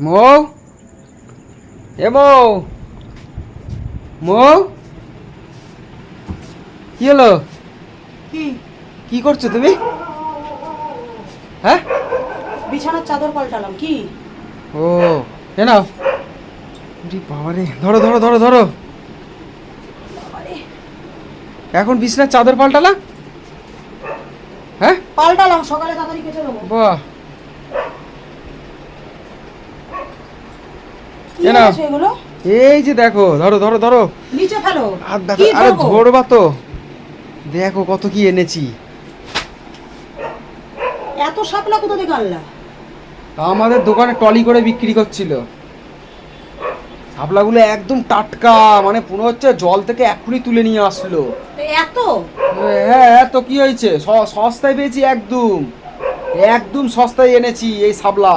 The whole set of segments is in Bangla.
মৌ? এ মৌ? মৌ? কি হলো? কি? কি করছ তুমি? হ্যাঁ? বিছানার চাদর পাল্টালাম কি? ও এ নাও। বাবারে ধরো ধরো ধরো ধরো। এখন বিছনার চাদর পাল্টালা? হ্যাঁ? পাল্টালাম সকালে তাড়াতাড়ি কেটে দেবো বাহ। এগুলো? এই যে দেখো ধরো ধরো ধরো। নিচে ফেলো। আর দেখো আরে ধরবা? তো। দেখো কত কি এনেছি। এত শাপলা কোথা থেকে আনলা? আমাদের দোকানে টলি করে বিক্রি করছিল। শাপলাগুলো একদম টাটকা মানে পুরো হচ্ছে জল থেকে এক্ষুনি তুলে নিয়ে আসলো। এত? হ্যাঁ হ্যাঁ তো কি হয়েছে? সস্তায় পেয়েছি একদম। একদম সস্তায় এনেছি এই শাপলা।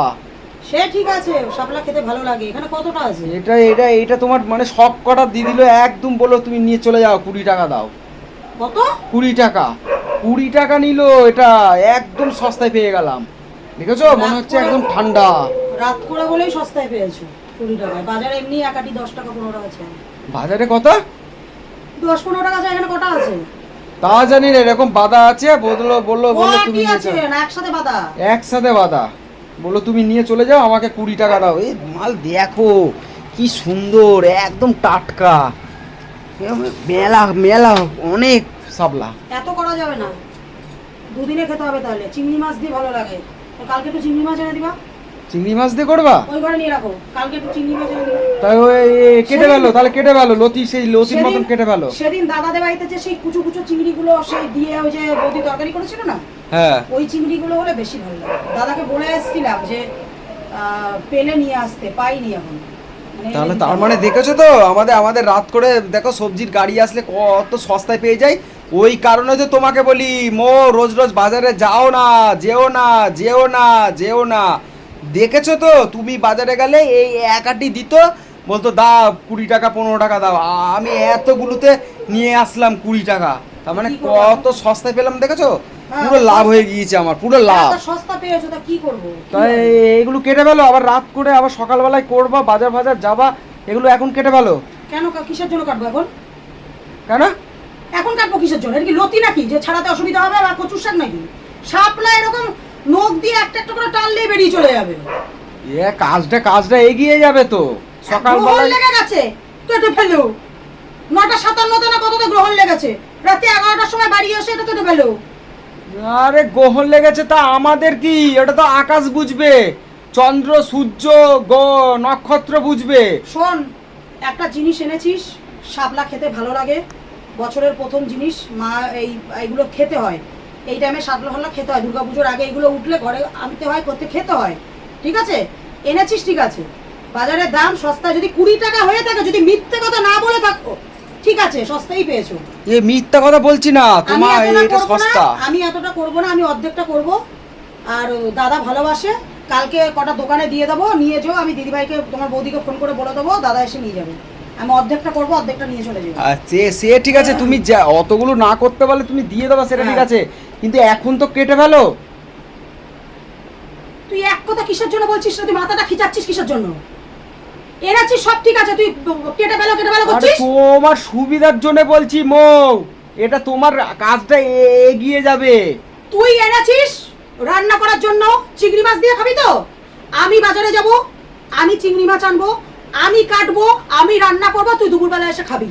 সে ঠিক আছে শাপলা খেতে ভালো লাগে। এখানে কতটা আছে? এটা এটা এটা তোমার মানে সব কটা দিয়ে দিল একদম বলো তুমি নিয়ে চলে যাও কুড়ি টাকা দাও। কত? কুড়ি টাকা। কুড়ি টাকা নিল এটা একদম সস্তায় পেয়ে গেলাম। দেখেছ? মনে হচ্ছে একদম ঠান্ডা। রাত করে বলেই সস্তায় পেয়েছ কুড়ি টাকায় বাজারে এমনি একাটি দশ টাকা পনেরো টাকা আছে বাজারে কত? দশ পনেরো টাকা আছে এখানে কটা আছে? তা জানি না এরকম বাধা আছে বলল বলল বলল তুমি একসাথে বাদা? একসাথে বাধা বলল তুমি নিয়ে চলে যাও আমাকে কুড়ি টাকা দাও। এই মাল দেখো কি সুন্দর একদম টাটকা। মেলা মেলা অনেক সাবলা। এত করা যাবে না। দুদিনে খেতে হবে তাহলে। চিংড়ি মাছ দিয়ে ভালো লাগে। কালকে একটু চিংড়ি মাছ এনে দিবা? চিংড়ি মাছ দিয়ে করবা? ওই ঘরে নিয়ে রাখো। কালকে একটু চিংড়ি মাছ এনে দিবা। তাই ওই কেটে ফেলো তাহলে কেটে ফেলো। লতি সেই লতির মতন কেটে ফেলো। সেদিন দাদাদের বাড়িতে যে সেই কুচু কুচু চিংড়িগুলো সেই দিয়ে ওই যে বৌদি তরকারি করেছিল না? হ্যাঁ। ওই চিংড়িগুলো হলে বেশি ভালো লাগে। দাদাকে বলে এসেছিলাম যে পেলে নিয়ে আসতে পাইনি এখন। মানে তাহলে তার মানে দেখেছ তো? আমাদের আমাদের রাত করে দেখো সবজির গাড়ি আসলে কত সস্তায় পেয়ে যায় ওই কারণে তো তোমাকে বলি মো রোজ রোজ বাজারে যাও না যেও না যেও না যেও না। দেখেছ তো? তুমি বাজারে গেলে এই একাটি দিত বলতো দাও কুড়ি টাকা পনেরো টাকা দাও। আমি এতগুলোতে নিয়ে আসলাম কুড়ি টাকা। তার মানে কত সস্তায় পেলাম দেখেছ? পুরো লাভ হয়ে গিয়েছে আমার পুরো লাভ। সস্তা পেয়েছ তা কি করব? তাই এগুলো কেটে ফেলো আবার রাত করে আবার সকালবেলায় করবা বাজার বাজার যাবা এগুলো এখন কেটে ফেলো। কেন কা- কিসের জন্য কাটবো এখন? কেন? এখন কাটবো কিসের জন্য? এটা কি লতি নাকি? যে ছাড়াতে অসুবিধা হবে বা কচুর শাক নাকি? শাপলা এরকম নখ দিয়ে একটা একটা করে টানলেই বেরিয়ে চলে যাবে। এ কাজটা কাজটা এগিয়ে যাবে তো। গ্রহণ সকালবেলায় লেগে গেছে কেটে ফেলো। নটা সাতান্নতে না কততে গ্রহণ লেগেছে? রাতে এগারোটার সময় বাড়ি এসে এটা কেটে ফেলো। আরে গ্রহণ লেগেছে তা আমাদের কি? ওটা তো আকাশ বুঝবে। চন্দ্র, সূর্য, গো, নক্ষত্র বুঝবে। শোন, একটা জিনিস এনেছিস, শাপলা খেতে ভালো লাগে। বছরের প্রথম জিনিস মা এই, এইগুলো খেতে হয়। এই টাইমে শাপলা ফাল্লা খেতে হয়, দুর্গাপুজোর আগে এগুলো উঠলে ঘরে আনতে হয়, করতে, খেতে হয়। ঠিক আছে? এনেছিস ঠিক আছে। বাজারের দাম সস্তা যদি কুড়ি টাকা হয়ে থাকে, যদি মিথ্যে কথা না বলে থাকো ঠিক আছে সস্তাই পেয়েছ। এ মিথ্যা কথা বলছি না তোমার এটা সস্তা। আমি এতটা করব না আমি অর্ধেকটা করব। আর দাদা ভালোবাসে কালকে কটা দোকানে দিয়ে দেবো নিয়ে যাও আমি দিদিভাইকে তোমার বৌদিকে ফোন করে বলে দেবো দাদা এসে নিয়ে যাবে। আমি অর্ধেকটা করব অর্ধেকটা নিয়ে চলে যাব। সে সে ঠিক আছে তুমি যা অতগুলো না করতে পারলে তুমি দিয়ে দেবা সেটা ঠিক হ্যাঁ। আছে। কিন্তু এখন তো কেটে ফেলো। তুই এক কথা কিসের জন্য বলছিস না তুই মাথাটা খিচাচ্ছিস কিসের জন্য? এনেছিস সব ঠিক আছে তুই কেটে ফেলো কেটে আরে করছিস? তোমার সুবিধার জন্য বলছি মৌ এটা তোমার কাজটা এগিয়ে যাবে। তুই এনেছিস রান্না করার জন্য? চিংড়ি মাছ দিয়ে খাবি তো? আমি বাজারে যাব আমি চিংড়ি মাছ আনব আমি কাটবো আমি রান্না করব তুই দুপুরবেলা এসে খাবি।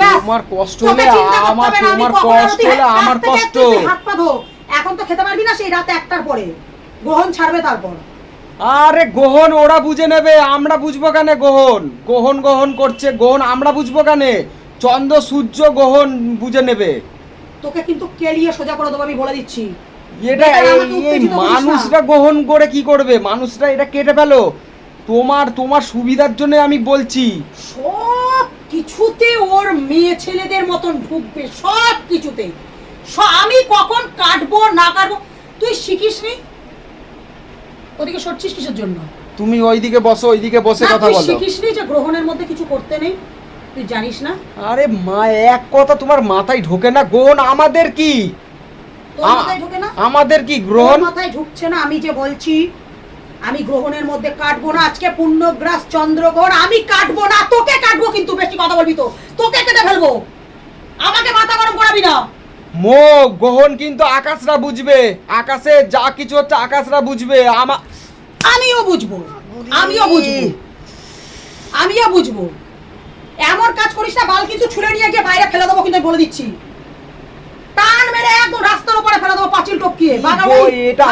তোমার কষ্ট হলে আমার তোমার কষ্ট হলে আমার কষ্ট। হাত পা ধো। এখন তো খেতে পারবি না সেই রাতে একটার পরে। গ্রহণ ছাড়বে তারপর। আরে গ্রহণ ওরা বুঝে নেবে আমরা বুঝব কেন গ্রহণ গ্রহণ গ্রহণ করছে গ্রহণ আমরা বুঝব কেন। চন্দ্র সূর্য গ্রহণ বুঝে নেবে। তোকে কিন্তু কেলিয়ে সোজা করে দেবো আমি বলে দিচ্ছি। এটা এই-। মানুষরা গ্রহণ করে কি করবে? মানুষরা এটা কেটে ফেলো। তোমার তোমার সুবিধার জন্য আমি বলছি। সব কিছুতে ওর মেয়ে ছেলেদের মতন ঢুকবে সব কিছুতে। আমি কখন কাটবো না কাটবো তুই শিখিস নি ওদিকে সরছিস কিসের জন্য? তুমি ওইদিকে বসো ওইদিকে বসে কথা বলো। শিখিস নি যে গ্রহণের মধ্যে কিছু করতে নেই? তুই জানিস না? আরে মা এক কথা তোমার মাথায় ঢোকে না গ্রহণ আমাদের কি? মাথায় ঢোকে না? আমাদের কি গ্রহণ? মাথায় ঢুকছে না আমি যে বলছি আমি গ্রহণের মধ্যে কাটবো না আজকে পূর্ণগ্রাস চন্দ্রগ্রহণ আমি কাটবো না তোকে কাটবো কিন্তু বেশি কথা বলবি তো তোকে কেটে ফেলব। আমাকে মাথা গরম করাবি না মো গ্রহণ কিন্তু আকাশরা বুঝবে। আকাশে যা কিছু হচ্ছে আকাশরা বুঝবে। আমা আমিও বুঝব। আমিও বুঝব। আমিও বুঝব। এমন কাজ করিস না বাল কিন্তু ছুলে নিয়ে গিয়ে বাইরে ফেলে দেবো কিন্তু বলে দিচ্ছি। টান মেরে একদম রাস্তার উপরে ফেলে দেবো পাঁচিল টপকিয়ে। এটা।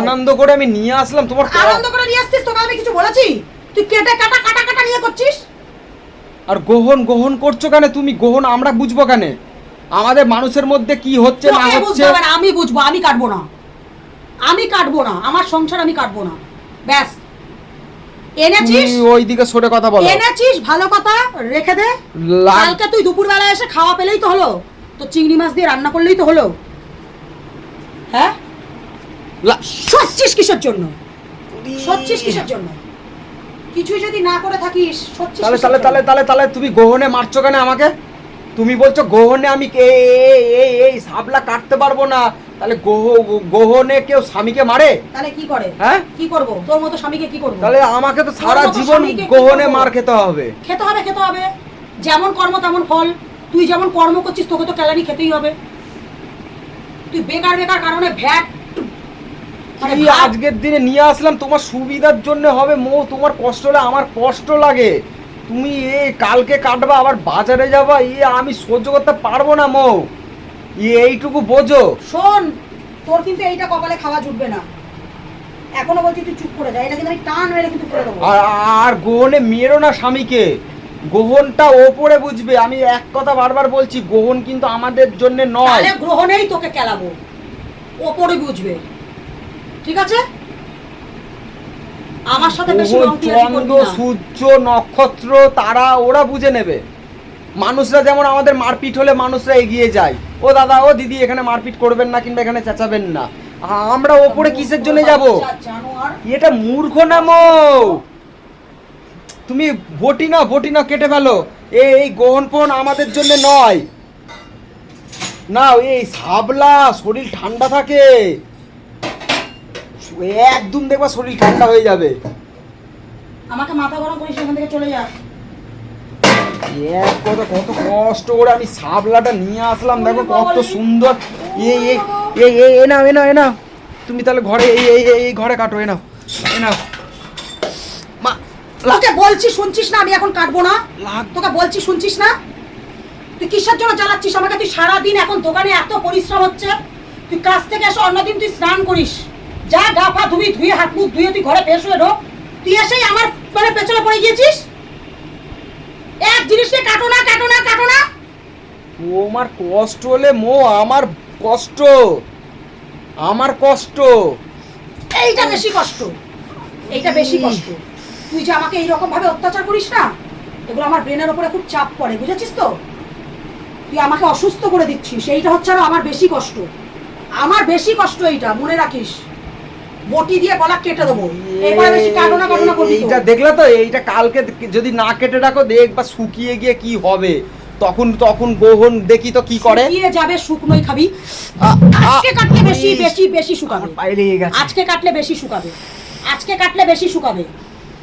আনন্দ করে আমি নিয়ে আসলাম তোমার আনন্দ করে নিয়ে আসছিস তোকে আমি কিছু বলেছি? তুই কেটে কাটা কাটা কাটা নিয়ে করছিস? আর গ্রহণ গ্রহণ করছ কেন? তুমি গ্রহণ আমরা বুঝব কেন? আমাদের মানুষের মধ্যে কি হচ্ছে না হচ্ছে? আমি বুঝব আমি কাটবো না। আমি কাটবো না আমার সংসার আমি কাটবো না। ব্যাস। এনেছিস? ওই দিকে সরে কথা বলো। এনেছিস? ভালো কথা রেখে দে। কালকে তুই দুপুরবেলা এসে খাওয়া পেলেই তো হলো। তো চিংড়ি মাছ দিয়ে রান্না করলেই তো হলো। হ্যাঁ? সচ্ছিস কিসের জন্য? সচ্ছিস কিসের জন্য? কিছুই যদি না করে থাকিস সচ্ছিস তাহলে তাহলে তাহলে তাহলে তাহলে তুমি গ্রহণে মারছো কেন আমাকে? তুমি বলছো গ্রহণে আমি এই এই সাবলা কাটতে পারব না। তাহলে গ্রহণে কেউ স্বামীকে মারে? তাহলে কি করে? হ্যাঁ? কি করব? তোর মতো স্বামীকে কি করব? তাহলে আমাকে তো সারা জীবন গ্রহণে মার খেতে হবে। খেতে হবে খেতে হবে। যেমন কর্ম তেমন ফল। তুই যেমন কর্ম করছিস তোকে তো কেলানি খেতেই হবে। তুই বেকার বেকার কারণে ভ্যাট মানে আজকের দিনে নিয়ে আসলাম? তোমার সুবিধার জন্য হবে মো। তোমার কষ্ট হলে আমার কষ্ট লাগে। তুমি এ কালকে কাটবা আবার বাজারে যাবা এ আমি সহ্য করতে পারব না মো। এইটুকু বোঝো। শোন তোর কিন্তু এইটা কপালে খাওয়া জুটবে না। এখনও বলছি তুই চুপ করে যা এটা কিন্তু আমি টান মেরে কিন্তু করে দেবো। আর আর গ্রহণে মেরো না স্বামীকে। গ্রহণটা ওপরে বুঝবে আমি এক কথা বারবার বলছি গ্রহণ কিন্তু আমাদের জন্য নয়। তাহলে গ্রহণেই তোকে কেলাবো। ওপরে বুঝবে। ঠিক আছে? আমার সাথে বেশি চন্দ্র সূর্য নক্ষত্র তারা ওরা বুঝে নেবে। মানুষরা যেমন আমাদের মারপিট হলে মানুষরা এগিয়ে যায়। ও দাদা ও দিদি এখানে মারপিট করবেন না কিংবা এখানে চেঁচাবেন না। আমরা ওপরে কিসের জন্য যাব? এটা মূর্খ নামো তুমি বটি না বটি না কেটে ফেলো। এই এই গ্রহণ ফোন আমাদের জন্য নয়। না এই সাবলা শরীর ঠান্ডা থাকে। একদম দেখবা শরীর ঠান্ডা হয়ে যাবে। আমাকে মাথা গরম করিস এখান থেকে চলে যা। এক কথা কত কষ্ট করে আমি সাবলাটা নিয়ে আসলাম দেখো কত সুন্দর। এই এই এই এ নাও এ নাও এ নাও। তুমি তাহলে ঘরে এই এই এই- ঘরে কাটো এ নাও এ নাও। মা তোকে বলছি শুনছিস না? আমি এখন কাটবো না। তোকে বলছি শুনছিস না? তুই কিসের জন্য জ্বালাচ্ছিস? আমাকে তুই সারাদিন এখন দোকানে এত পরিশ্রম হচ্ছে। তুই কাজ থেকে এসে অন্যদিন তুই স্নান করিস। যা গা পা ধুবি ধুয়ে হাত মুখ ধুয়ে তুই ঘরে ফ্রেশ হয়ে ঢোক। তুই এসেই আমার মানে পেছনে পড়ে গিয়েছিস? এক জিনিসকে কাটো না কাটো না কাটো না। তোমার কষ্ট হলে মো আমার কষ্ট। আমার কষ্ট। এইটা বেশি কষ্ট। এইটা বেশি কষ্ট। তুই যে আমাকে এইরকম ভাবে অত্যাচার করিস না এগুলো আমার ব্রেনের উপরে খুব চাপ পড়ে বুঝেছিস তো? তুই আমাকে অসুস্থ করে দিচ্ছিস এইটা হচ্ছে আরও আমার বেশি কষ্ট। আমার বেশি কষ্ট এইটা মনে রাখিস। বটি দিয়ে গলা কেটে দেবো। এরপরে বেশি কাটনা কাটনা করবি এইটা দেখলে তো এইটা কালকে যদি না কেটে রাখো দেখবা শুকিয়ে গিয়ে কি হবে। তখন তখন গ্রহণ দেখি তো কি করে। শুকিয়ে যাবে শুকনোই খাবি। আজকে কাটলে বেশি বেশি বেশি শুকাবে। আজকে কাটলে বেশি শুকাবে। আজকে কাটলে বেশি শুকাবে।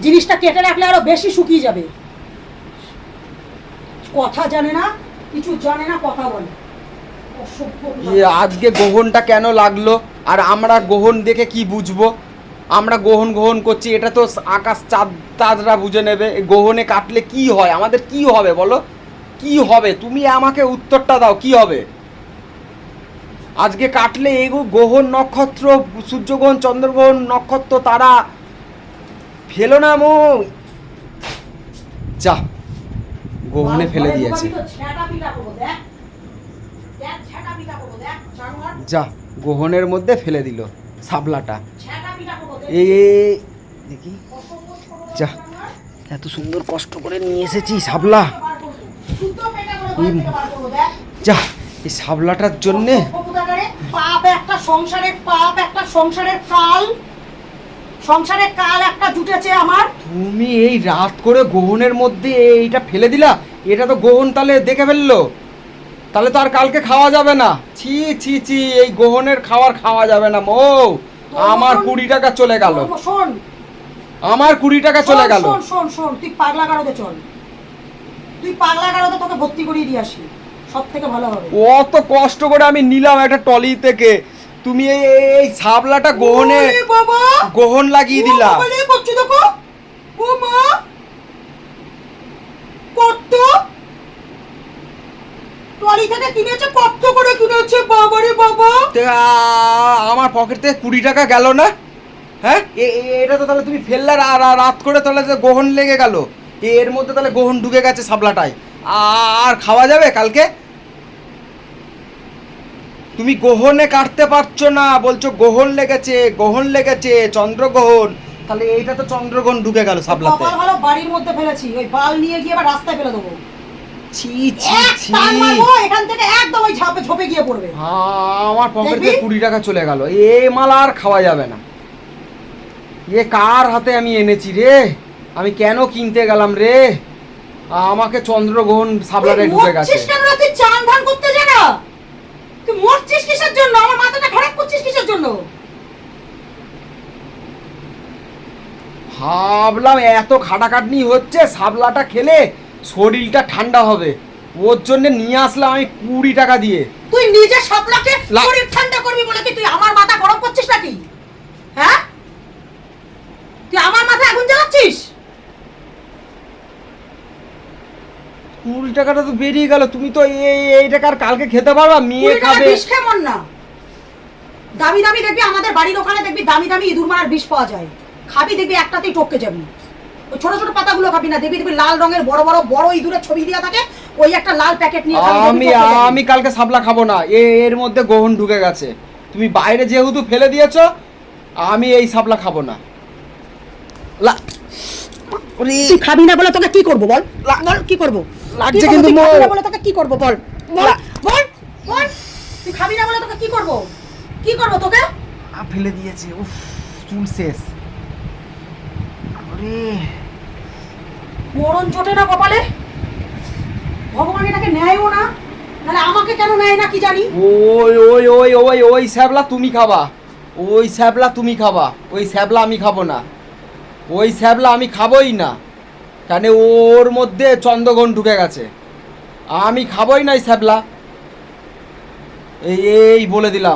জিনিসটা কেটে রাখলে আরও বেশি শুকিয়ে যাবে। কথা জানে না কিছু জানে না কথা বলে। আজকে গোহনটা কেন লাগল? আর আমরা গ্রহণ দেখে কি বুঝব? আমরা গ্রহণ গ্রহণ করছি এটা তো আকাশ চাঁদ চাঁদরা বুঝে নেবে। গ্রহণে কাটলে কি হয়? আমাদের কি হবে বলো? কি হবে? তুমি আমাকে উত্তরটা দাও কি হবে? আজকে কাটলে এগো গ্রহণ নক্ষত্র সূর্যগ্রহণ চন্দ্রগ্রহণ নক্ষত্র তারা ফেলো না মো। যা গ্রহণে ফেলে দিয়েছে। যা। গ্রহণের মধ্যে ফেলে দিল সাবলাটা। এই দেখি। যা এত সুন্দর কষ্ট করে নিয়ে এসেছি সাবলা। যা এই সাবলাটার জন্যে পাপ একটা সংসারের পাপ একটা সংসারের কাল। সংসারের কাল একটা জুটেছে আমার। তুমি এই রাত করে গ্রহণের মধ্যে এইটা ফেলে দিলা? এটা তো গ্রহণ তাহলে দেখে ফেলল। তাহলে তো আর কালকে খাওয়া যাবে না। ছি ছি ছি এই গ্রহণের খাবার খাওয়া যাবে না মো। আমার কুড়ি টাকা চলে গেল। শোন। আমার কুড়ি টাকা চলে গেল। শোন শোন শোন তুই পাগলা গারদে চল। তুই পাগলা গারদে তোকে ভর্তি করিয়ে দিয়ে আসি। সব থেকে ভালো হবে। কত কষ্ট করে আমি নিলাম একটা টলি থেকে। তুমি এই এই- ছাবলাটা গোহনে গোহন লাগিয়ে দিলা ও মা কত টলি থেকে কিনেছে কত করে কিনেছে? বাবা। বাবা আমার পকেট থেকে কুড়ি টাকা গেল না? হ্যাঁ? এটা তো তাহলে তুমি ফেললে রাত করে তাহলে যে গোহন লেগে গেল। এর মধ্যে তাহলে গোহন ঢুকে গেছে সাবলাটায় আর খাওয়া যাবে কালকে? তুমি গোহনে কাটতে পারছ না বলছো গোহন লেগেছে গোহন লেগেছে চন্দ্রগ্রহণ তাহলে এইটা তো চন্দ্রগ্রহণ ঢুকে গেল সাবলাতে ভালো বাড়ির মধ্যে ফেলেছি ওই বাল নিয়ে গিয়ে আবার রাস্তায় ফেলে দেবো। ছি ছি ছি। এখান থেকে একদম ওই ঝাপে ঝোপে গিয়ে পড়বে। আমার পকেট থেকে কুড়ি টাকা চলে গেল। এ মাল আর খাওয়া যাবে না। এ কার হাতে আমি এনেছি রে? আমি কেন কিনতে গেলাম রে? আমাকে চন্দ্রগ্রহণ সাবলারে ঢুকে গেছে। কেন? চান ধান করতে তুই মরছিস কিসের জন্য? আমার মাথাটা খারাপ করছিস কিসের জন্য? ভাবলাম এত খাটাখাটনি হচ্ছে সাবলাটা খেলে শরীরটা ঠান্ডা হবে। ওর জন্য নিয়ে আসলাম আমি কুড়ি টাকা দিয়ে। তুই নিজে লা- শরীর ঠান্ডা করবি বলে কি তুই আমার মাথা গরম করছিস নাকি? হ্যাঁ? তুই আমার মাথায় আগুন জ্বালাচ্ছিস? কুড়ি টাকাটা তো বেরিয়ে গেল। তুমি তো এই এই টাকার কালকে খেতে পারবা মেয়ে খাবে। বিষ কেমন না। দামি দামি দেখবি আমাদের বাড়ির ওখানে দেখবি দামি দামি ইঁদুর মারার বিষ পাওয়া যায়। খাবি দেখবি একটাতেই টপকে যাবি। ওই ছোট ছোট পাতাগুলো খাবি না দেখবি দেখবি লাল রঙের বড় বড় বড় ইঁদুরের ছবি দেওয়া থাকে ওই একটা লাল প্যাকেট নিয়ে আমি আমি কালকে সাবলা খাব না এর মধ্যে ঢুকে গেছে। তুমি বাইরে যেহেতু ফেলে দিয়েছ আমি এই সাবলা খাব না। লা- তুই খাবি না বলে তোকে কি করব বল? বল কি করব? লাগছে? কিন্তু বলে তোকে কি করব বল? বল বল বল। তুই খাবি না বলে তোকে কি করব? কি করব তোকে? আ, ফেলে দিয়েছে উফ চুল শেষ। ওরে, মরণ জোটে না কপালে? ভগবান এটাকে নেয়ও না নাহলে আমাকে কেন নেয় না কি জানি? ওই ওই ওই ওই ওই স্যাবলা তুমি খাবা। ওই স্যাবলা তুমি খাবা ওই স্যাবলা আমি খাব না। ওই স্যাবলা আমি খাবোই না কেন ওর মধ্যে চন্দ্রগণ ঢুকে গেছে। আমি খাবোই না এই স্যাবলা এই এই বলে দিলাম।